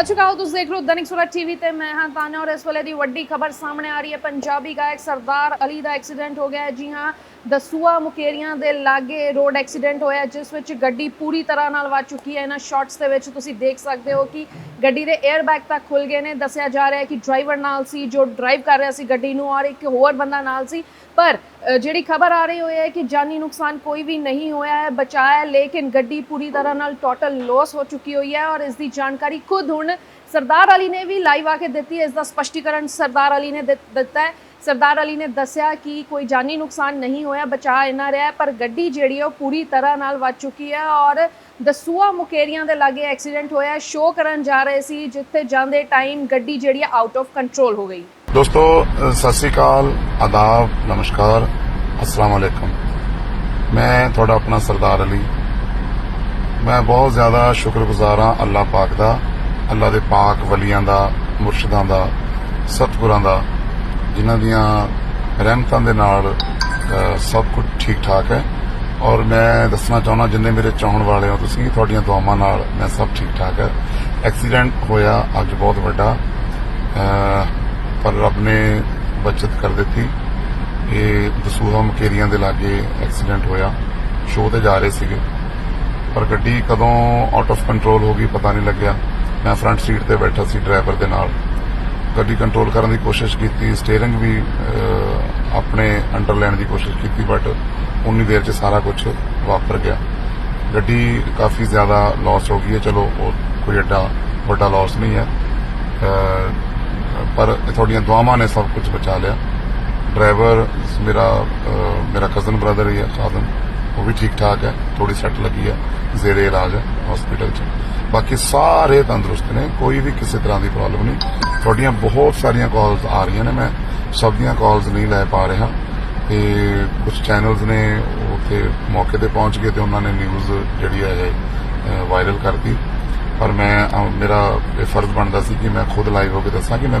ਸਤਿ ਸ਼੍ਰੀ ਅਕਾਲ, ਤੁਸੀਂ ਦੇਖ ਰਹੇ ਹੋ ਦੈਨਿਕ ਸੂਰਜ ਟੀਵੀ ਤੇ ਮੈਂ ਹਾਂ ਤਾਨਾ ਔਰ ਇਸ ਵੇਲੇ ਦੀ ਵੱਡੀ ਖਬਰ ਸਾਹਮਣੇ ਆ ਰਹੀ ਹੈ। ਪੰਜਾਬੀ ਗਾਇਕ ਸਰਦਾਰ ਅਲੀ ਦਾ ਐਕਸੀਡੈਂਟ ਹੋ ਗਿਆ ਹੈ। ਜੀ ਹਾਂ ਦਸੂਆ ਮੁਕੇਰੀਆਂ ਦੇ ਲਾਗੇ ਰੋਡ ਐਕਸੀਡੈਂਟ ਹੋਇਆ, ਜਿਸ ਵਿੱਚ ਗੱਡੀ ਪੂਰੀ ਤਰ੍ਹਾਂ ਨਾਲ ਵੱਜ ਚੁੱਕੀ ਹੈ। ਇਹਨਾਂ ਸ਼ਾਟਸ ਦੇ ਵਿੱਚ ਤੁਸੀਂ ਦੇਖ ਸਕਦੇ ਹੋ ਕਿ ਗੱਡੀ ਦੇ 에ਅਰ ਬੈਗ ਤੱਕ ਖੁੱਲ ਗਏ ਨੇ। ਦੱਸਿਆ ਜਾ ਰਿਹਾ ਹੈ ਕਿ ਡਰਾਈਵਰ ਨਾਲ ਸੀ, ਜੋ ਡਰਾਈਵ ਕਰ ਰਿਹਾ ਸੀ ਗੱਡੀ ਨੂੰ ਔਰ ਇੱਕ ਹੋਰ ਬੰਦਾ ਨਾਲ ਸੀ। ਪਰ ਜਿਹੜੀ ਖਬਰ ਆ ਰਹੀ ਹੋਈ ਹੈ ਕਿ ਜਾਨੀ ਨੁਕਸਾਨ ਕੋਈ ਵੀ ਨਹੀਂ ਹੋਇਆ ਹੈ ਬਚਾਇਆ ਲੇਕਿਨ ਗੱਡੀ ਪੂਰੀ ਤਰ੍ਹਾਂ ਨਾਲ ਟੋਟਲ ਲਾਸ ਹੋ ਚੁੱਕੀ ਹੋਈ ਹੈ ਔਰ ਇਸ ਦੀ ਜਾਣਕਾਰੀ ਖੁਦ ਹੁਣ ਸਰਦਾਰ ਅਲੀ ਨੇ ਵੀ ਲਾਈਵ ਆ ਕੇ ਦਿੱਤੀ ਇਸ ਦਾ ਸਪਸ਼ਟੀਕਰਨ ਸਰਦਾਰ ਅਲੀ ਨੇ ਦਿੱਤਾ ਹੈ। ਸਰਦਾਰ ਅਲੀ ਨੇ ਦੱਸਿਆ ਕਿ ਕੋਈ ਜਾਨੀ ਨੁਕਸਾਨ ਨਹੀਂ ਹੋਇਆ, ਬਚਾ ਇਹਨਾਂ ਰਿਹਾ ਪਰ ਗੱਡੀ ਜਿਹੜੀ ਉਹ ਪੂਰੀ ਤਰ੍ਹਾਂ ਨਾਲ ਵੱਜ ਚੁੱਕੀ ਹੈ ਔਰ ਦਸੂਆ ਮੁਕੇਰੀਆਂ ਦੇ ਲਾਗੇ ਐਕਸੀਡੈਂਟ ਹੋਇਆ ਸ਼ੋਅ ਕਰਨ ਜਾ ਰਹੇ ਸੀ, ਜਿੱਥੇ ਜਾਂਦੇ ਟਾਈਮ ਗੱਡੀ ਜਿਹੜੀ ਆਊਟ ਆਫ ਕੰਟਰੋਲ ਹੋ ਗਈ। ਦੋਸਤੋ ਸਤਿ ਸ੍ਰੀ ਅਕਾਲ, ਆਦਾਬ, ਨਮਸਕਾਰ, ਅਸਲਾਮ ਅਲੈਕਮ। ਮੈਂ ਤੁਹਾਡਾ ਆਪਣਾ ਸਰਦਾਰ ਅਲੀ। ਮੈਂ ਬਹੁਤ ਜ਼ਿਆਦਾ ਸ਼ੁਕਰਗੁਜ਼ਾਰ ਹਾਂ ਅੱਲਾਹ ਪਾਕ ਦਾ ਅੱਲਾ ਦੇ ਪਾਕ ਵਲੀਆਂ ਦਾ, ਮੁਰਸ਼ਿਦਾਂ ਦਾ, ਸਤਿਗੁਰਾਂ ਦਾ, ਜਿਨ੍ਹਾਂ ਦੀਆਂ ਰਹਿਮਤਾਂ ਦੇ ਨਾਲ ਸਭ ਕੁਝ ਠੀਕ ਠਾਕ ਹੈ। ਔਰ ਮੈਂ ਦੱਸਣਾ ਚਾਹੁੰਦਾ, ਜਿੰਨੇ ਮੇਰੇ ਚਾਹਣ ਵਾਲੇ ਹੋ ਤੁਸੀਂ, ਤੁਹਾਡੀਆਂ ਦੁਆਵਾਂ ਨਾਲ ਮੈਂ ਸਭ ਠੀਕ ਠਾਕ ਹੈ। ਐਕਸੀਡੈਂਟ ਹੋਇਆ ਅੱਜ ਬਹੁਤ ਵੱਡਾ ਪਰ ਰੱਬ ਨੇ ਬਚਤ ਕਰ ਦਿੱਤੀ। ਇਹ ਦਸੂਹਾ ਮਕੇਰੀਆਂ ਦੇ ਲਾਗੇ ਐਕਸੀਡੈਂਟ ਹੋਇਆ। ਸ਼ੋਅ ਤੇ ਜਾ ਰਹੇ ਸੀਗੇ। ਪਰ ਗੱਡੀ ਕਦੋਂ ਆਊਟ ਆਫ ਕੰਟਰੋਲ ਹੋ ਗਈ ਪਤਾ ਨਹੀਂ ਲੱਗਿਆ। ਮੈਂ ਫਰੰਟ ਸੀਟ ਤੇ ਬੈਠਾ ਸੀ ਡਰਾਈਵਰ ਦੇ ਨਾਲ। ਗੱਡੀ ਕੰਟਰੋਲ ਕਰਨ ਦੀ ਕੋਸ਼ਿਸ਼ ਕੀਤੀ ਸਟੀਅਰਿੰਗ ਵੀ ਆਪਣੇ ਅੰਡਰ ਲੈਣ ਦੀ ਕੋਸ਼ਿਸ਼ ਕੀਤੀ ਬਟ ਉਨੀ ਦੇਰ 'ਚ ਸਾਰਾ ਕੁਝ ਵਾਪਰ ਗਿਆ। ਗੱਡੀ ਕਾਫੀ ਜ਼ਿਆਦਾ ਲਾਸ ਹੋ ਗਈ ਹੈ। ਚਲੋ, ਉਹ ਕੋਈ ਏਡਾ ਵੱਡਾ ਲਾਸ ਨਹੀਂ ਹੈ। ਪਰ ਤੁਹਾਡੀਆਂ ਦੁਆਵਾਂ ਨੇ ਸਭ ਕੁਝ ਬਚਾ ਲਿਆ। ਡਰਾਈਵਰ ਮੇਰਾ ਮੇਰਾ ਕਜ਼ਨ ਬ੍ਰਦਰ ਹੀ ਹੈ, ਖਾਦਮ। ਉਹ ਵੀ ਠੀਕ ਠਾਕ ਹੈ। ਥੋੜੀ ਸੱਟ ਲੱਗੀ ਹੈ। ਜ਼ੇਰੇ ਇਲਾਜ ਹੈ ਹਸਪੀਟਲ 'ਚ। ਬਾਕੀ ਸਾਰੇ ਤੰਦਰੁਸਤ ਨੇ, ਕੋਈ ਵੀ ਕਿਸੇ ਤਰ੍ਹਾਂ ਦੀ ਪ੍ਰੋਬਲਮ ਨਹੀਂ। ਤੁਹਾਡੀਆਂ ਬਹੁਤ ਸਾਰੀਆਂ ਕਾਲਸ ਆ ਰਹੀਆਂ ਨੇ, ਮੈਂ ਸਭ ਦੀਆਂ ਕਾਲਸ ਨਹੀਂ ਲੈ ਪਾ ਰਿਹਾ। ਤੇ ਕੁਝ ਚੈਨਲਸ ਨੇ ਉੱਥੇ ਮੌਕੇ ਤੇ ਪਹੁੰਚ ਗਏ ਤੇ ਉਹਨਾਂ ਨੇ ਨਿਊਜ਼ ਜਿਹੜੀ ਹੈ ਵਾਇਰਲ ਕਰਤੀ। ਪਰ ਮੈਂ ਮੇਰਾ ਇਹ ਫਰਜ਼ ਬਣਦਾ ਸੀ ਕਿ ਮੈਂ ਖੁਦ ਲਾਈਵ ਹੋ ਕੇ ਦੱਸਾਂ ਕਿ ਮੈਂ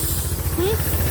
ਹੂੰ।